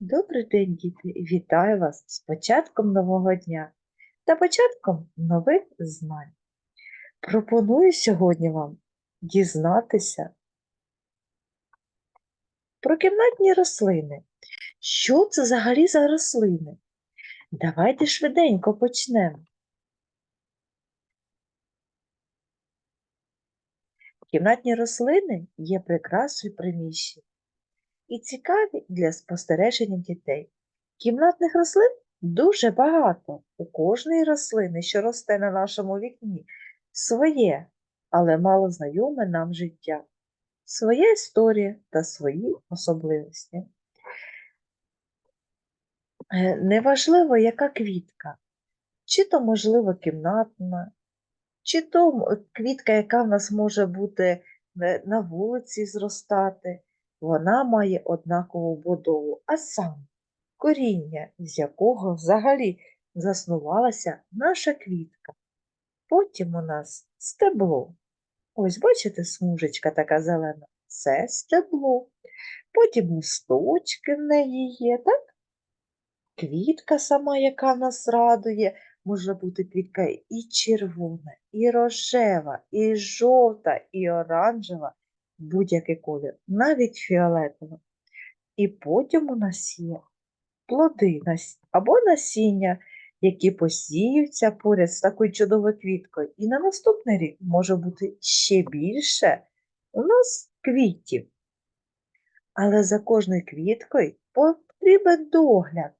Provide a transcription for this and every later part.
Добрий день, діти! Вітаю вас з початком нового дня та початком нових знань. Пропоную сьогодні вам дізнатися про кімнатні рослини. Що це взагалі за рослини? Давайте швиденько почнемо. Кімнатні рослини є прикрасою приміщень і цікаві для спостереження дітей. Кімнатних рослин дуже багато. У кожної рослини, що росте на нашому вікні, своє, але мало знайоме нам життя, своя історія та свої особливості. Е, Неважливо, яка квітка, чи то, можливо, кімнатна, чи то квітка, яка в нас може бути е, на вулиці зростати, вона має однакову будову, а саме коріння, з якого взагалі заснувалася наша квітка. Потім у нас стебло. Ось, бачите, смужечка така зелена. Це стебло. Потім листочки в неї є, так? Квітка сама, яка нас радує, може бути квітка і червона, і рожева, і жовта, і оранжева, будь-який колір, навіть фіолетова. І потім у нас є плоди або насіння, які посіються поряд з такою чудовою квіткою. І на наступний рік може бути ще більше у нас квітів. Але за кожною квіткою потрібен догляд.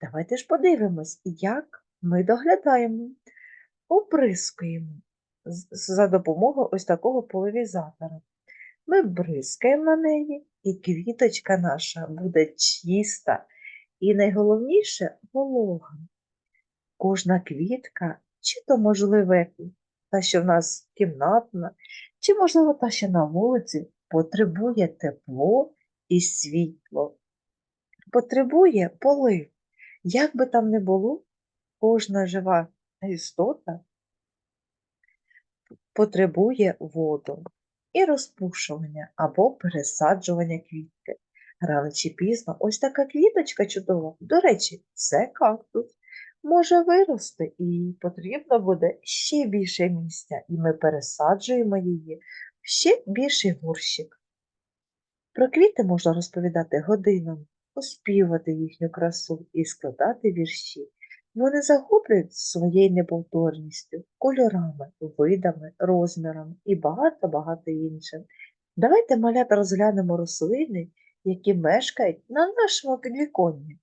Давайте ж подивимось, як ми доглядаємо. Оприскуємо за допомогою ось такого поляризатора. Ми бризкаємо на неї, і квіточка наша буде чиста і найголовніше волога. Кожна квітка, чи то, можливо, та, що в нас кімнатна, чи, можливо, та, що на вулиці, потребує тепло і світло, потребує полив. Як би там не було, кожна жива істота потребує воду і розпушування або пересаджування квітки. Рано чи пізно ось така квіточка чудова, до речі, це кактус, може вирости і потрібно буде ще більше місця, і ми пересаджуємо її в ще більший горщик. Про квіти можна розповідати годинами, оспівати їхню красу і складати вірші. Вони захоплюють своєю неповторністю, кольорами, видами, розмірами і багато-багато іншим. Давайте малята розглянемо рослини, які мешкають на нашому підвіконні.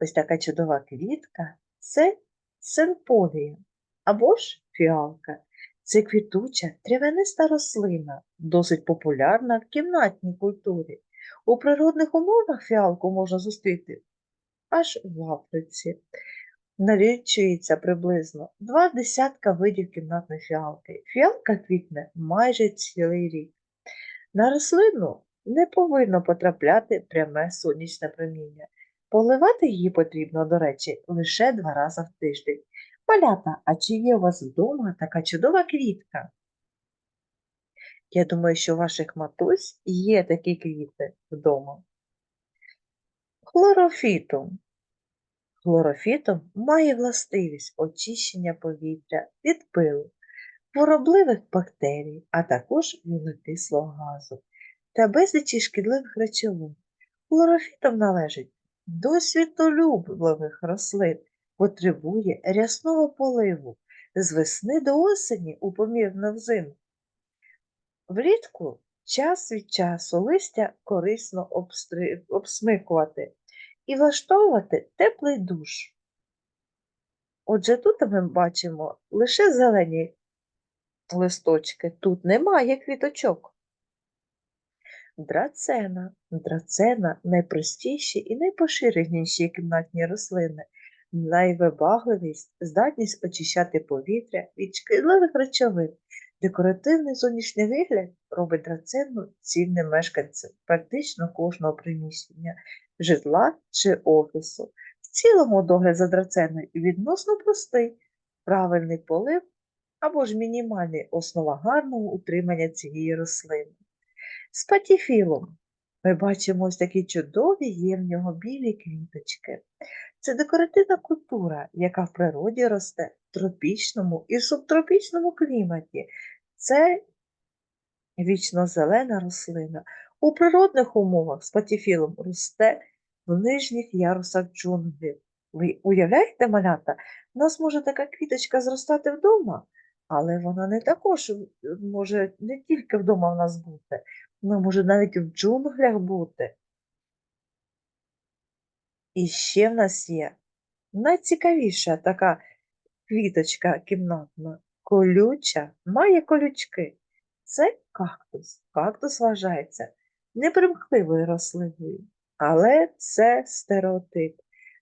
Ось така чудова квітка це синполія або ж фіалка. Це квітуча травяниста рослина, досить популярна в кімнатній культурі. У природних умовах фіалку можна зустріти аж в Африці. Налічується приблизно два десятка видів кімнатної фіалки. Фіалка квітне майже цілий рік. На рослину не повинно потрапляти пряме сонячне проміння. Поливати її потрібно, до речі, лише два рази в тиждень. Малята, а чи є у вас вдома така чудова квітка? Я думаю, що у ваших матусь є такі квіти вдома. Хлорофітум. Хлорофітум має властивість очищення повітря від пилу, хворобливих бактерій, а також вуглекислого газу та безлічі шкідливих речовин. Хлорофітум належить до світолюбливих рослин, потребує рясного поливу з весни до осені у помірну взимку. Влітку час від часу листя корисно обстри- обсмикувати і влаштовувати теплий душ. Отже, тут ми бачимо лише зелені листочки, тут немає квіточок. Драцена. Драцена найпростіші і найпоширеніші кімнатні рослини. Найвибагливість, здатність очищати повітря від шкідливих речовин. Декоративний зовнішній вигляд робить драцену цінним мешканцем практично кожного приміщення, житла чи офісу. В цілому догляд за драценою відносно простий, правильний полив або ж мінімальний основа гарного утримання цієї рослини. Спатіфілум. Ми бачимо ось такі чудові є в нього білі квіточки. Це декоративна культура, яка в природі росте в тропічному і субтропічному кліматі. Це вічно-зелена рослина. У природних умовах спатіфілум росте в нижніх ярусах джунглів. Ви уявляєте, малята, у нас може така квіточка зростати вдома, але вона не також е, може не тільки вдома в нас бути, вона може навіть в джунглях бути. І ще в нас є найцікавіша така квіточка кімнатна, колюча, має колючки. Це кактус. Кактус вважається непримхливою рослиною, але це стереотип.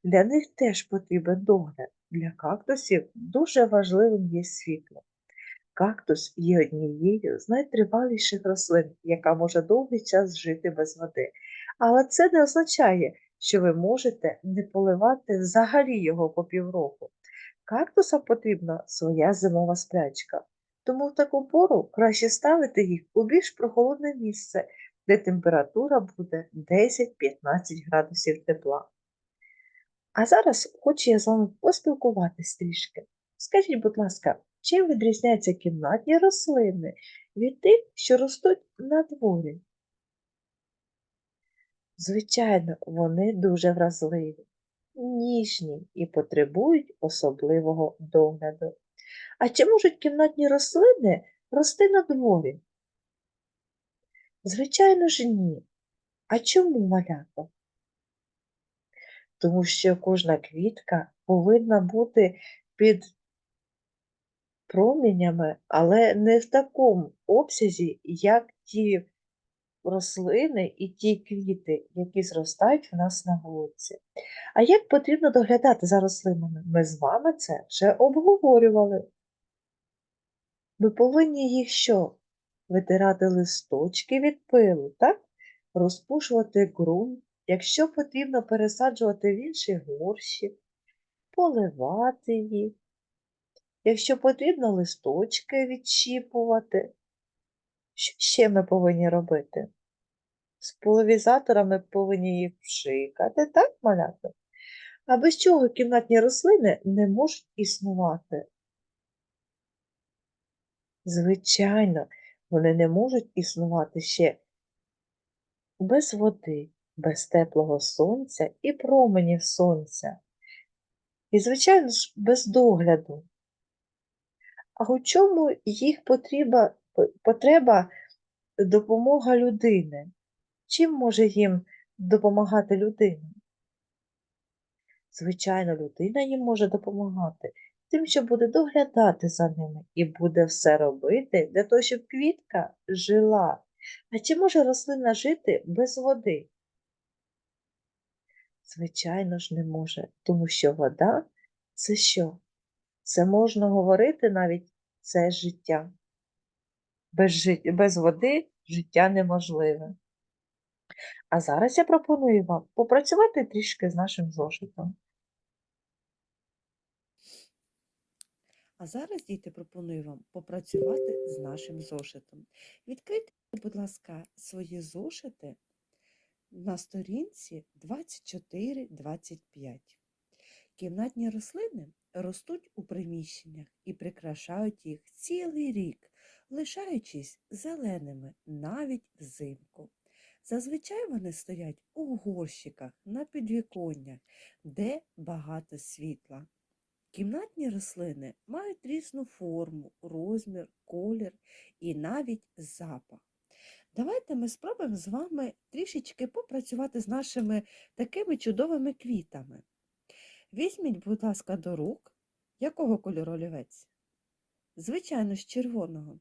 Для них теж потрібен догляд. Для кактусів дуже важливим є світло. Кактус є однією з найтриваліших рослин, яка може довгий час жити без води. Але це не означає, що ви можете не поливати взагалі його по півроку. Кактусам потрібна своя зимова сплячка, тому в таку пору краще ставити їх у більш прохолодне місце, де температура буде 10-15 градусів тепла. А зараз хочу я з вами поспілкуватись трішки. Скажіть, будь ласка, чим відрізняються кімнатні рослини від тих, що ростуть на дворі? Звичайно, вони дуже вразливі, ніжні і потребують особливого догляду. А чи можуть кімнатні рослини рости на дворі? Звичайно ж ні. А чому малята? Тому що кожна квітка повинна бути під промінями, але не в такому обсязі, як ті рослини і ті квіти, які зростають в нас на вулиці. А як потрібно доглядати за рослинами? Ми з вами це вже обговорювали. Ми повинні їх що? Витирати листочки від пилу, так? розпушувати ґрунт, якщо потрібно пересаджувати в інші горщі, поливати їх. Якщо потрібно листочки відщіпувати. Що ще ми повинні робити? З половізаторами повинні їх пшикати, так, малята? А без чого кімнатні рослини не можуть існувати? Звичайно, вони не можуть існувати ще без води, без теплого сонця і променів сонця. І, звичайно ж, без догляду. А у чому їх потреба, потреба допомога людини? Чим може їм допомагати людина? Звичайно, людина їм може допомагати тим, що буде доглядати за ними і буде все робити для того, щоб квітка жила. А чи може рослина жити без води? Звичайно ж, не може, тому що вода це що? Це можна говорити навіть це життя. Без, жит... без води життя неможливе. А зараз я пропоную вам попрацювати трішки з нашим зошитом. А зараз, діти, пропоную вам попрацювати з нашим зошитом. Відкрийте, будь ласка, свої зошити на сторінці 24-25. Кімнатні рослини ростуть у приміщеннях і прикрашають їх цілий рік, лишаючись зеленими навіть взимку. Зазвичай вони стоять у горщиках на підвіконнях, де багато світла. Кімнатні рослини мають різну форму, розмір, колір і навіть запах. Давайте ми спробуємо з вами трішечки попрацювати з нашими такими чудовими квітами. Візьміть, будь ласка, до рук, якого кольору олівець? Звичайно, з червоного.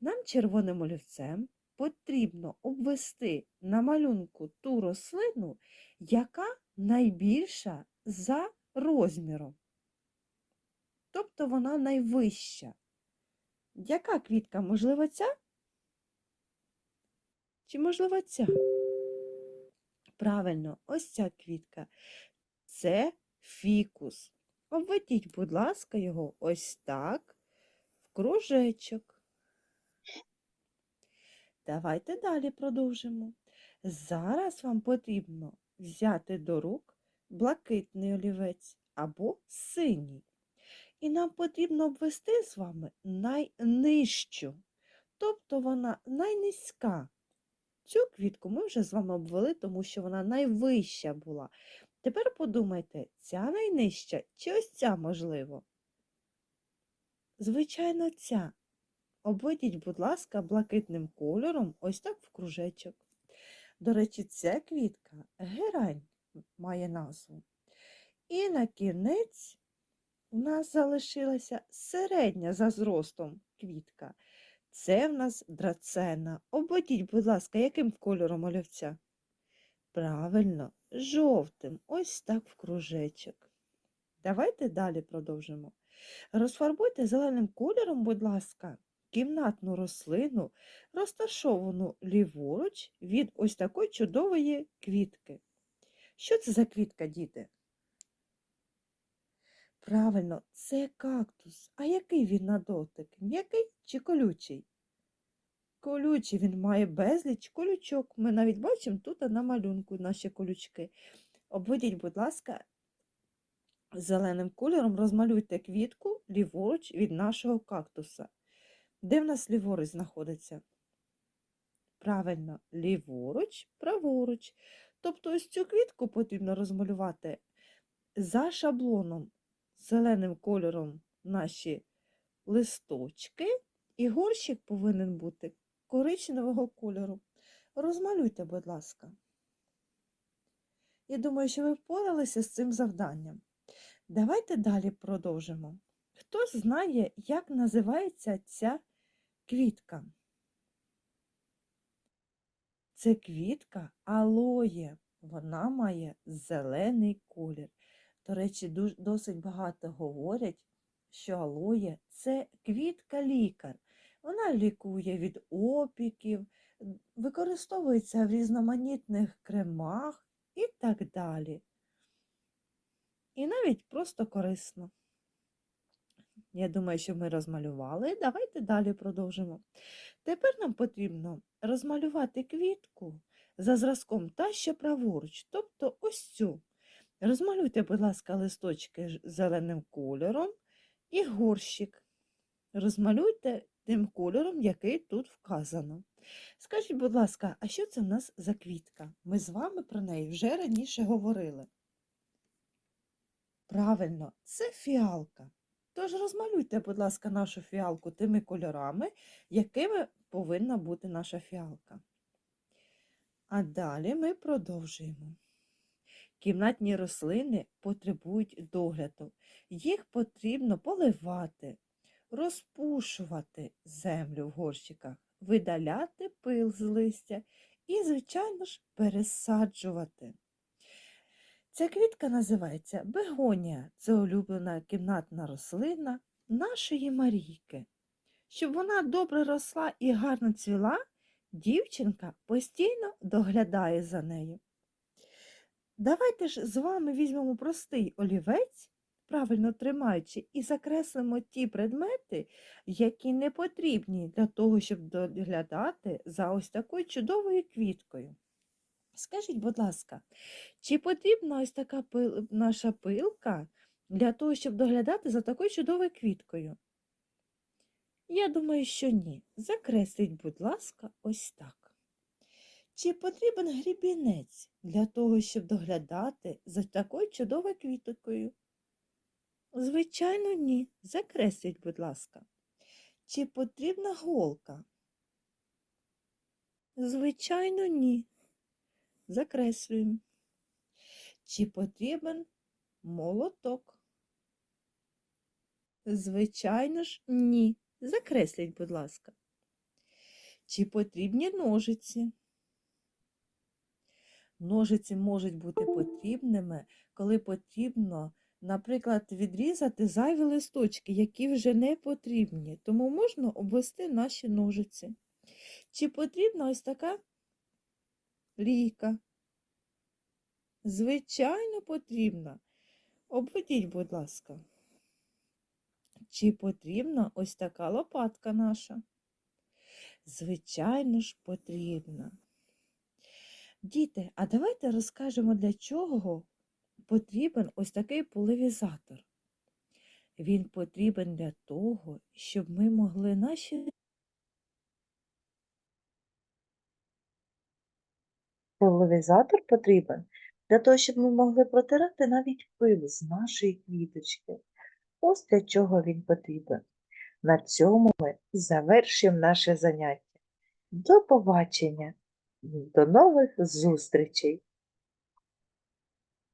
Нам червоним олівцем потрібно обвести на малюнку ту рослину, яка найбільша за розміром. Тобто вона найвища. Яка квітка? Можливо, ця? Чи можливо ця? Правильно, ось ця квітка. Це фікус. Обведіть, будь ласка, його ось так, в кружечок. Давайте далі продовжимо. Зараз вам потрібно взяти до рук блакитний олівець або синій. І нам потрібно обвести з вами найнижчу, тобто вона найнизька. Цю квітку ми вже з вами обвели, тому що вона найвища була. Тепер подумайте, ця найнижча чи ось ця можливо? Звичайно, ця. Обведіть, будь ласка, блакитним кольором ось так в кружечок. До речі, ця квітка герань має назву. І на кінець у нас залишилася середня за зростом квітка. Це в нас драцена. Обведіть, будь ласка, яким кольором олівця? Правильно, жовтим, ось так в кружечок. Давайте далі продовжимо. Розфарбуйте зеленим кольором, будь ласка, кімнатну рослину, розташовану ліворуч від ось такої чудової квітки. Що це за квітка, діти? Правильно, це кактус. А який він на дотик? М'який чи колючий? Колючий, він має безліч колючок. Ми навіть бачимо тут на малюнку наші колючки. Обведіть, будь ласка, зеленим кольором розмалюйте квітку ліворуч від нашого кактуса. Де в нас ліворуч знаходиться? Правильно, ліворуч, праворуч. Тобто ось цю квітку потрібно розмалювати за шаблоном, зеленим кольором наші листочки, і горщик повинен бути коричневого кольору. Розмалюйте, будь ласка. Я думаю, що ви впоралися з цим завданням. Давайте далі продовжимо. Хто знає, як називається ця квітка? Це квітка алоє. Вона має зелений колір. До речі, досить багато говорять, що алоє це квітка-лікар. Вона лікує від опіків, використовується в різноманітних кремах і так далі. І навіть просто корисно. Я думаю, що ми розмалювали. Давайте далі продовжимо. Тепер нам потрібно розмалювати квітку за зразком та що праворуч, тобто ось цю. Розмалюйте, будь ласка, листочки зеленим кольором і горщик. Розмалюйте тим кольором, який тут вказано. Скажіть, будь ласка, а що це в нас за квітка? Ми з вами про неї вже раніше говорили. Правильно, це фіалка. Тож розмалюйте, будь ласка, нашу фіалку тими кольорами, якими повинна бути наша фіалка. А далі ми продовжуємо. Кімнатні рослини потребують догляду. Їх потрібно поливати, розпушувати землю в горщиках, видаляти пил з листя і, звичайно ж, пересаджувати. Ця квітка називається бегонія. Це улюблена кімнатна рослина нашої Марійки. Щоб вона добре росла і гарно цвіла, дівчинка постійно доглядає за нею. Давайте ж з вами візьмемо простий олівець, правильно тримаючи, і закреслимо ті предмети, які не потрібні для того, щоб доглядати за ось такою чудовою квіткою. Скажіть, будь ласка, чи потрібна ось така пил, наша пилка для того, щоб доглядати за такою чудовою квіткою? Я думаю, що ні. Закресліть, будь ласка, ось так. Чи потрібен грібінець для того, щоб доглядати за такою чудовою квіткою? Звичайно, ні. Закресліть, будь ласка. Чи потрібна голка? Звичайно, ні. Закреслюємо. Чи потрібен молоток? Звичайно ж, ні. Закресліть, будь ласка. Чи потрібні ножиці? Ножиці можуть бути потрібними, коли потрібно, наприклад, відрізати зайві листочки, які вже не потрібні. Тому можна обвести наші ножиці. Чи потрібна ось така лійка? Звичайно, потрібна. Обведіть, будь ласка. Чи потрібна ось така лопатка наша? Звичайно ж, потрібна. Діти, а давайте розкажемо, для чого потрібен ось такий поливізатор. Він потрібен для того, щоб ми могли наші Поляризатор потрібен для того, щоб ми могли протирати навіть пил з нашої квіточки. Ось для чого він потрібен. На цьому ми завершимо наше заняття. До побачення, до нових зустрічей!